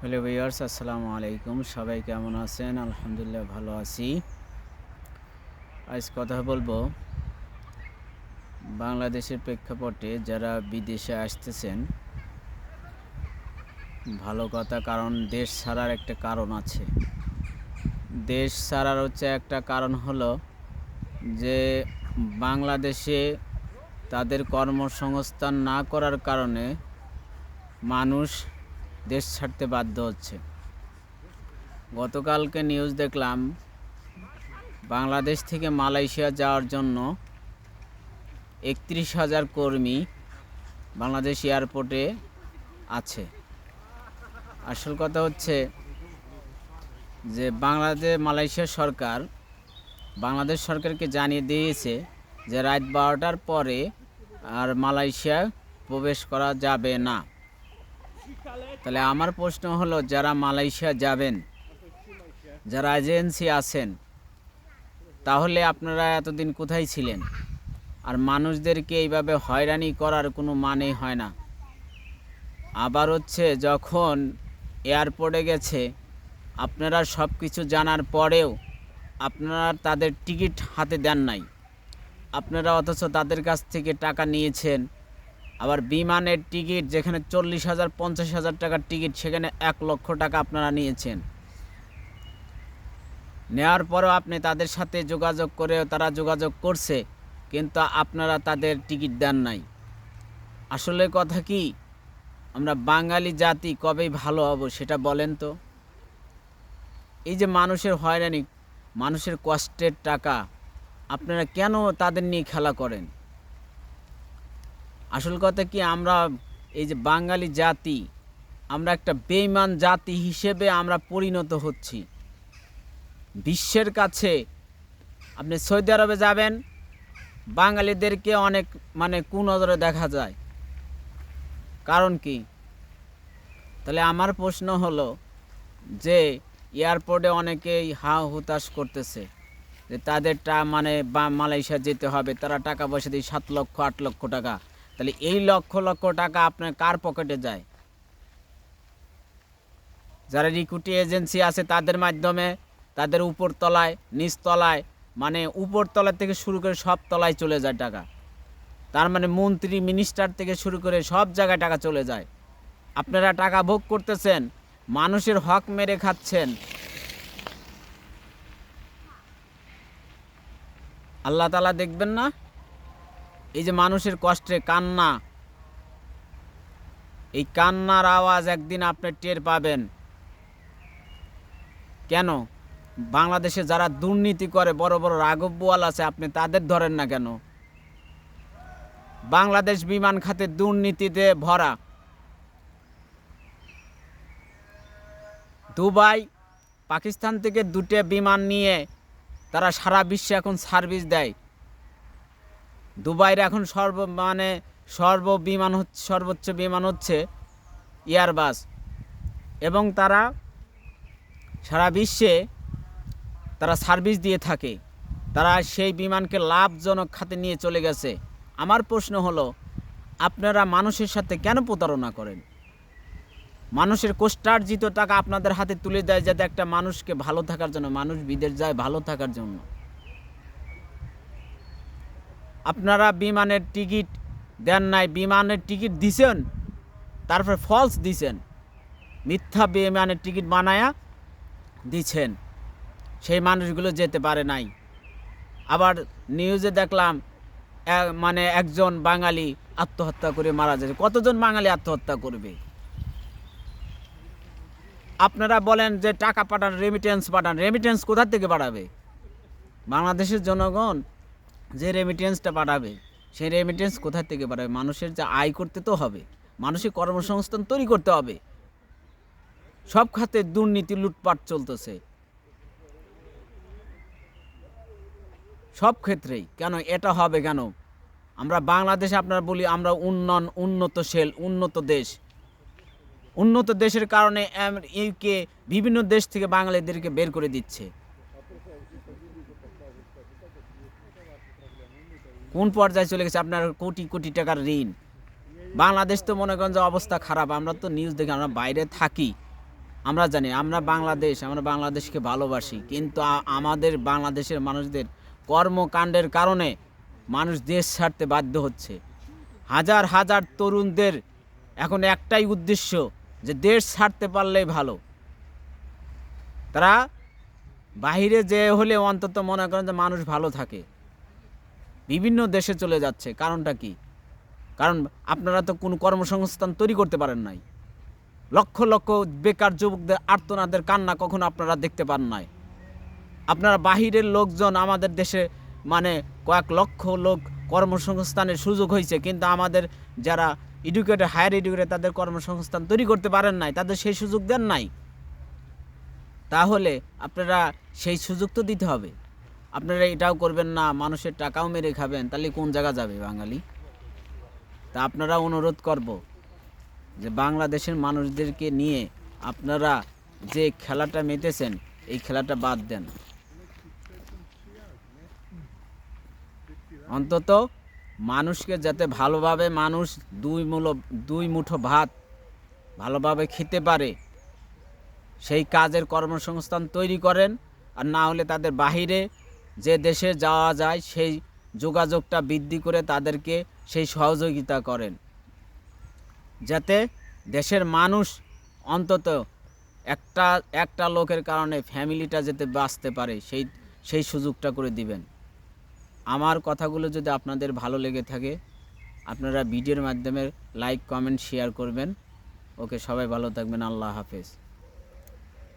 Hello viewers, আসসালামু আলাইকুম। সবাই কেমন আছেন? আলহামদুলিল্লাহ ভালো আছি। আজ কথা বলব বাংলাদেশের প্রেক্ষাপটে যারা বিদেশে আসতেছেন, ভালো কথা কারণ দেশ ছাড়ার একটা কারণ আছে। দেশ ছাড়ার হচ্ছে একটা কারণ হলো যে বাংলাদেশে তাদের কর্মসংস্থান না করার কারণে মানুষ দেশ ছাড়তে বাধ্য হচ্ছে। গতকালকে নিউজ দেখলাম, বাংলাদেশ থেকে মালয়েশিয়া যাওয়ার জন্য একত্রিশ হাজার কর্মী বাংলাদেশ এয়ারপোর্টে আছে। আসল কথা হচ্ছে যে বাংলাদেশ, মালয়েশিয়া সরকার, বাংলাদেশ সরকারকে জানিয়ে দিয়েছে যে রাত বারোটার পরে আর মালয়েশিয়া প্রবেশ করা যাবে না। তাহলে আমার প্রশ্ন হলো, যারা মালয়েশিয়া যাবেন, যারা এজেন্সি আছেন, তাহলে আপনারা এতদিন কোথায় ছিলেন? আর মানুষদেরকে এইভাবে হয়রানি করার কোনো মানেই হয় না। আবার হচ্ছে, যখন এয়ারপোর্টে গেছে, আপনারা সব কিছু জানার পরেও আপনারা তাদের টিকিট হাতে দেন নাই। আপনারা অথচ তাদের কাছ থেকে টাকা নিয়েছেন। আবার বিমানের টিকিট যেখানে চল্লিশ হাজার, পঞ্চাশ হাজার টাকার টিকিট, সেখানে এক লক্ষ টাকা আপনারা নিয়েছেন। নেওয়ার পরেও আপনি তাদের সাথে যোগাযোগ করেও তারা যোগাযোগ করছে, কিন্তু আপনারা তাদের টিকিট দেন নাই। আসলে কথা কি, আমরা বাঙালি জাতি, কবেই ভালো হব সেটা বলেন তো। এই যে মানুষের হয়রানি, মানুষের কষ্টের টাকা, আপনারা কেন তাদের নিয়ে খেলা করেন? আসল কথা কি, আমরা এই যে বাঙালি জাতি, আমরা একটা বেইমান জাতি হিসেবে আমরা পরিণত হচ্ছি। বিশ্বের কাছে আপনি সৌদি আরবে যাবেন, বাঙালিদেরকে অনেক মানে কুনজরে দেখা যায়। কারণ কি? তাহলে আমার প্রশ্ন হলো যে, এয়ারপোর্টে অনেকেই হা হুতাশ করতেছে যে তাদেরটা মানে বা মালয়েশিয়া যেতে হবে, তারা টাকা পয়সা দিয়ে সাত লক্ষ, আট লক্ষ টাকা তাহলে এই লক্ষ লক্ষ টাকা আপনার কার পকেটে যায়? যারা রিক্রুটি এজেন্সি আছে, তাদের মাধ্যমে, তাদের উপর তলায়, নিচ তলায় মানে উপর তলা থেকে শুরু করে সব তলায় চলে যায় টাকা। তার মানে মন্ত্রী মিনিস্টার থেকে শুরু করে সব জায়গায় টাকা চলে যায়। আপনারা টাকা ভোগ করতেছেন, মানুষের হক মেরে খাচ্ছেন। আল্লাহ তালা দেখবেন না? এই যে মানুষের কষ্টে কান্না, এই কান্নার আওয়াজ একদিন আপনি টের পাবেন। কেন? বাংলাদেশে যারা দুর্নীতি করে, বড় বড় রাঘববোয়াল আছে, আপনি তাদের ধরেন না কেন? বাংলাদেশ বিমান খাতে দুর্নীতিতে ভরা। দুবাই, পাকিস্তান থেকে দুটো বিমান নিয়ে তারা সারা বিশ্বে এখন সার্ভিস দেয়। দুবাইয়ের এখন সর্ব মানে সর্ব বিমান হচ্ছে, সর্বোচ্চ বিমান হচ্ছে এয়ারবাস এবং তারা সারা বিশ্বে তারা সার্ভিস দিয়ে থাকে। তারা সেই বিমানকে লাভজনক খাতে নিয়ে চলে গেছে। আমার প্রশ্ন হলো, আপনারা মানুষের সাথে কেন প্রতারণা করেন? মানুষের কোষ্টার্জিত টাকা আপনাদের হাতে তুলে দেয় যাতে একটা মানুষকে ভালো থাকার জন্য, মানুষ বিদেশ যায় ভালো থাকার জন্য। আপনারা বিমানের টিকিট দেন নাই, বিমানের টিকিট দিছেন, তারপর ফলস দিছেন, মিথ্যা বিমানের টিকিট বানায়া দিছেন, সেই মানুষগুলো যেতে পারে নাই। আবার নিউজে দেখলাম মানে একজন বাঙালি আত্মহত্যা করে মারা যাচ্ছে। কতজন বাঙালি আত্মহত্যা করবে? আপনারা বলেন যে টাকা পাঠান রেমিটেন্স পাঠান রেমিটেন্স কোথা থেকে পাঠাবে বাংলাদেশের জনগণ যে রেমিটেন্সটা পাঠাবে সেই রেমিটেন্স কোথা থেকে পাঠাবে মানুষের যে আয় করতে তো হবে মানুষের কর্মসংস্থান তৈরি করতে হবে। সব খাতে দুর্নীতি, লুটপাট চলতেছে। সব ক্ষেত্রেই, কেন এটা হবে কেন? আমরা বাংলাদেশে আপনারা বলি, আমরা উন্নয়ন উন্নতশীল উন্নত দেশ। উন্নত দেশের কারণে ইউকে বিভিন্ন দেশ থেকে বাঙালিদেরকে বের করে দিচ্ছে। কোন পর্যায়ে চলে গেছে আপনার কোটি কোটি টাকার ঋণ? বাংলাদেশ তো মনে করেন যে অবস্থা খারাপ, আমরা তো নিউজ দেখি, আমরা বাইরে থাকি। আমরা জানি, আমরা বাংলাদেশ, আমরা বাংলাদেশকে ভালোবাসি, কিন্তু আমাদের বাংলাদেশের মানুষদের কর্মকাণ্ডের কারণে মানুষ দেশ ছাড়তে বাধ্য হচ্ছে। হাজার হাজার তরুণদের এখন একটাই উদ্দেশ্য, যে দেশ ছাড়তে পারলেই ভালো। তারা বাইরে যে হলে অন্তত মনে করেন যে মানুষ ভালো থাকে। বিভিন্ন দেশে চলে যাচ্ছে, কারণটা কি? কারণ আপনারা তো কোনো কর্মসংস্থান তৈরি করতে পারেন নাই। লক্ষ লক্ষ বেকার যুবকদের আর্তনাদের কান্না কখনো আপনারা দেখতে পান নাই। আপনারা বাহিরের লোকজন আমাদের দেশে মানে কয়েক লক্ষ লোক কর্মসংস্থানের সুযোগ হয়েছে, কিন্তু আমাদের যারা এডুকেটেড হায়ার এডুকেটেড তাদের কর্মসংস্থান তৈরি করতে পারেন নাই, তাদের সেই সুযোগ দেন নাই। তাহলে আপনারা সেই সুযোগ তো দিতে হবে। আপনারা এটাও করবেন না, মানুষের টাকাও মেরে খাবেন, তাহলে কোন জায়গা যাবে বাঙালি? তা আপনারা অনুরোধ করব যে বাংলাদেশের মানুষদেরকে নিয়ে আপনারা যে খেলাটা মেতেছেন, এই খেলাটা বাদ দেন। অন্তত মানুষকে যাতে ভালোভাবে মানুষ দুই মূলো, দুই মুঠো ভাত ভালোভাবে খেতে পারে, সেই কাজের কর্মসংস্থান তৈরি করেন, আর না হলে তাদের বাহিরে যে দেশে যাওয়া যায় সেই যোগাযোগটা বৃদ্ধি করে তাদেরকে সেই সহযোগিতা করেন। যাতে দেশের মানুষ অন্তত একটা একটা লোকের কারণে ফ্যামিলিটা যাতে বাঁচতে পারে, সেই সেই সুযোগটা করে দিবেন। আমার কথাগুলো যদি আপনাদের ভালো লেগে থাকে, আপনারা ভিডিওর মাধ্যমে লাইক, কমেন্ট, শেয়ার করবেন। ওকে, সবাই ভালো থাকবেন। আল্লাহ হাফেজ।